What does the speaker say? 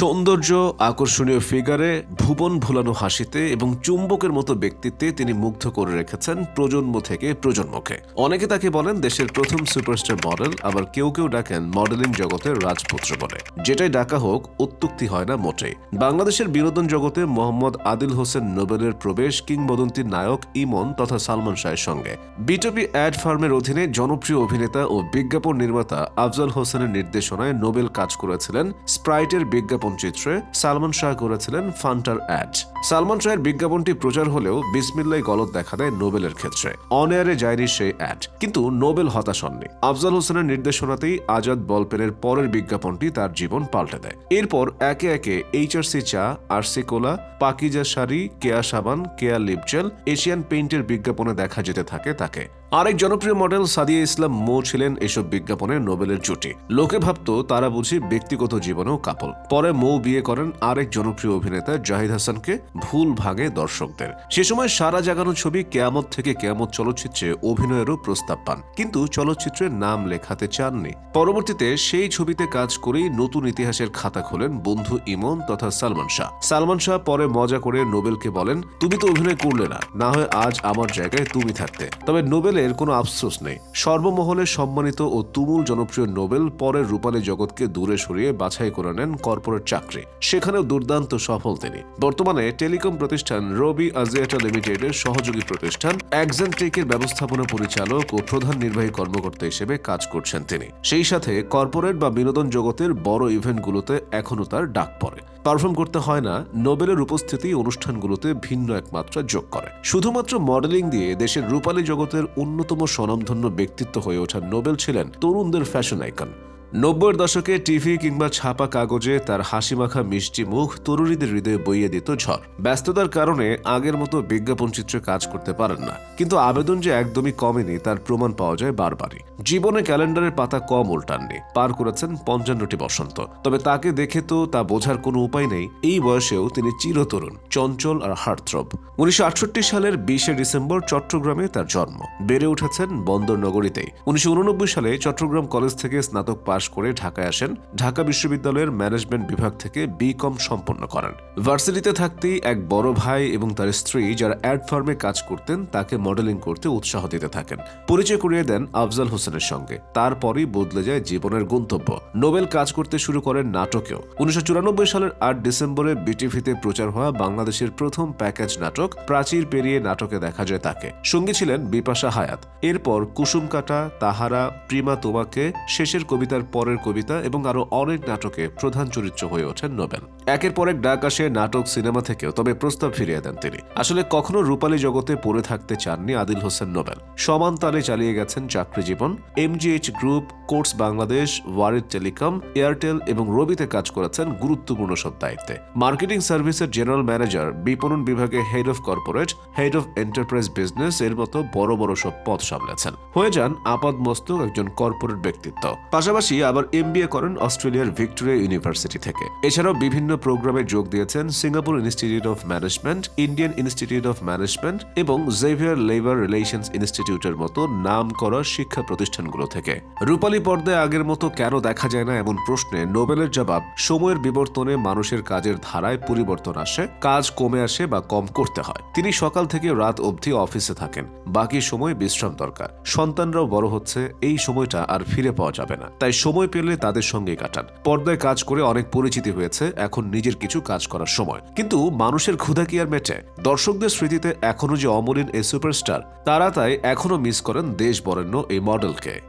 সৌন্দর্য, আকর্ষণীয় ফিগারে ভুবন ভুলানো হাসিতে এবং চুম্বকের মতো ব্যক্তিত্বে তিনি মুগ্ধ করে রেখেছেন প্রজন্ম থেকে প্রজন্মকে। অনেকে তাকে বলেন দেশের প্রথম সুপারস্টার মডেল, আবার কেউ কেউ ডাকেন মডেলিং জগতের রাজপুত্র বলে যেটাই ডাকা হোক উত্তুক্তি হয় না মোটেই। বাংলাদেশের বিনোদন জগতে মোহাম্মদ আদিল হোসেন নোবেলের প্রবেশ, কিংবদন্তির নায়ক ইমন তথা সালমান শাহের সঙ্গে। বিটপি অ্যাড ফার্মের অধীনে জনপ্রিয় অভিনেতা ও বিজ্ঞাপন নির্মাতা আফজাল হোসেনের নির্দেশনায় নোবেল কাজ করেছিলেন স্প্রাইটের বিজ্ঞাপন চিত্রে সালমান শাহ করেছিলেন ফান্টার অ্যাড। সালমান শাহের বিজ্ঞাপনটি প্রচার হলেও বিসমিল্লাই গলত দেখা দেয় নোবেলের ক্ষেত্রে। অন এয়ারে যায়নি সেই অ্যাড, কিন্তু নোবেল হতাশ হননি। আফজল হোসেনের নির্দেশনাতেই আজাদ বলপেনের পরের বিজ্ঞাপনটি তার জীবন পাল্টে দেয়। এরপর একে একে এইচআরসি চা, আরসি কোলা, পাকিজা শাড়ি, কেয়া সাবান, কেয়া লিপজেল, এশিয়ান পেইন্টের বিজ্ঞাপনে দেখা যেতে থাকে তাকে। আরেক জনপ্রিয় মডেল সাদিয়া ইসলাম মো ছিলেন এসব বিজ্ঞাপনে নোবেলের জুটি। লোকে ভাবত তারা বুঝি ব্যক্তিগত জীবনেও কাপল। পরে মৌ বিয়ে করেন আরেক জনপ্রিয় অভিনেতা জাহিদ হাসানকে ভুল ভাঙে দর্শকদের। সে সময় সারা জাগানো ছবি কেয়ামত থেকে কেয়ামত চলচ্চিত্রে অভিনয়েরও প্রস্তাব পান। কিন্তু চলচ্চিত্রের নাম লেখাতে চাননি। পরবর্তীতে সেই ছবিতে কাজ করেই নতুন ইতিহাসের খাতা খোলেন বন্ধু ইমন তথা সালমান শাহ। সালমান শাহ পরে মজা করে নোবেলকে বলেন, তুমি তো অভিনয় করলে না। না হয় আজ আমার জায়গায় তুমি থাকতে। তবে নোবেলের কোনো আফসোস নেই। সর্বমহলে সম্মানিত ও তুমুল জনপ্রিয় নোবেল পরের রূপালী জগৎকে দূরে সরিয়ে বাছাই করে নেন কর্পোরেট চাকরি। সেখানেও দুর্দান্ত সফল তিনি। বর্তমানে টেলিকম প্রতিষ্ঠান রবি আজিয়াটা লিমিটেডের সহযোগী প্রতিষ্ঠান একজেন্টেকের ব্যবস্থাপনা পরিচালক ও প্রধান নির্বাহী কর্মকর্তা হিসেবে কাজ করছেন তিনি। সেই সাথে কর্পোরেট বা বিনোদন জগতের বড় ইভেন্টগুলোতে এখনও তার ডাক পড়ে। পারফর্ম করতে হয় না, নোবেলের উপস্থিতি অনুষ্ঠানগুলোতে ভিন্ন এক মাত্রা যোগ করে। শুধুমাত্র মডেলিং দিয়ে দেশের রূপালী জগতের অন্যতম স্বনামধন্য ব্যক্তিত্ব হয়ে ওঠা নোবেল ছিলেন তরুণদের ফ্যাশন আইকন। নব্বইয়ের দশকে টিভি কিংবা ছাপা কাগজে তার হাসিমাখা মিষ্টি মুখ তরুণীদের হৃদয়ে বইয়ে দিত ঝড়। ব্যস্ততার কারণে আগের মতো বিজ্ঞাপন চিত্রে কাজ করতে পারেন না। কিন্তু আবেদন যে একদমই কমেনি, তার প্রমাণ পাওয়া যায় বারবারই। জীবনে ক্যালেন্ডারের পাতা কম উল্টাননি, পার করেছেন পঞ্চান্নটি বসন্ত। তবে তাকে দেখে তো তা বোঝার কোনো উপায় নেই, এই বয়সেও তিনি চিরতরুণ, চঞ্চল আর হার্টথ্রব। উনিশশো সালের বিশে ডিসেম্বর চট্টগ্রামে তার জন্ম। বেড়ে উঠেছেন বন্দর নগরীতেই। উনিশশো সালে চট্টগ্রাম কলেজ থেকে স্নাতক পাশ করে ঢাকায় আসেন ঢাকা বিশ্ববিদ্যালয়ের ম্যানেজমেন্ট বিভাগ থেকে বি কম সম্পন্ন করেন। ভার্সিটিতে থাকতেই এক বড় ভাই এবং তার স্ত্রী যারা অ্যাড ফার্মে কাজ করতেন, তাকে মডেলিং করতে উৎসাহ দিতে থাকেন। পরিচয় করিয়ে দেন আফজাল হোসেনের সঙ্গে। তারপরই বদলে যায় জীবনের গন্তব্য। নোবেল কাজ করতে শুরু করেন নাটকেও। উনিশশো চুরানব্বই সালের আট ডিসেম্বরে বিটিভিতে প্রচার হওয়া বাংলাদেশের প্রথম প্যাকেজ নাটক, প্রাচীর পেরিয়ে নাটকে দেখা যায় তাকে। সঙ্গী ছিলেন বিপাশা হায়াত। এরপর কুসুম কাটা, তাহারা, প্রিমা তোমাকে, শেষের কবিতার পরের কবিতা এবং আরও অনেক নাটকে প্রধান চরিত্র হয়ে ওঠেন নোবেল। একের পর এক ডাক আসে নাটক, সিনেমা থেকেও, তবে প্রস্তাব ফিরিয়ে দেন তিনি। আসলে কখনো রূপালী জগতে পড়ে থাকতে চাননি আদিল হোসেন নোবেল। সমান তালে চালিয়ে গেছেন চাকরি জীবন। MGH group, course Bangladesh Warid telecom, Airtel এবং রবিতে কাজ করেছেন গুরুত্বপূর্ণ সব দায়িত্বে। মার্কেটিং সার্ভিসের জেনারেল ম্যানেজার, বিপণন বিভাগে head of corporate, head of enterprise business, এর মতো বড় বড় সব পদ সামলেছেন। হয়ে যান আপাদ মস্তক একজন কর্পোরেট ব্যক্তিত্ব। পাশাপাশি আবার এমবিএ করেন অস্ট্রেলিয়ার ভিক্টোরিয়া ইউনিভার্সিটি থেকে। এছাড়াও বিভিন্ন প্রোগ্রামে যোগ দিয়েছেন Singapore institute of management, Indian institute of management এবং জেভিয়ার লেবার রিলেশনস ইনস্টিটিউটের মতো নাম করা শিক্ষা প্রতিষ্ঠানগুলো থেকে। রূপালী পর্দায় আগের মতো কেন দেখা যায় না এমন প্রশ্নে নোবেলের জবাব, সময়ের বিবর্তনে মানুষের কাজের ধারায় পরিবর্তন আসে, কাজ কমে আসে বা কম করতে হয়। তিনি সকাল থেকে রাত অবধি অফিসে থাকেন, বাকি সময় বিশ্রাম দরকার। সন্তানরাও বড় হচ্ছে, এই সময়টা আর ফিরে পাওয়া যাবে না। তাই সময় পেলে তাদের সঙ্গে কাটান। পর্দায় কাজ করে অনেক পরিচিতি হয়েছে, এখন নিজের কিছু কাজ করার সময়। কিন্তু মানুষের ক্ষুধা কি আর মেটে? দর্শকদের স্মৃতিতে এখনও যে অমলিন এ সুপারস্টার, তারা তাই এখনও মিস করেন দেশ বরেণ্য এই মডেলকে।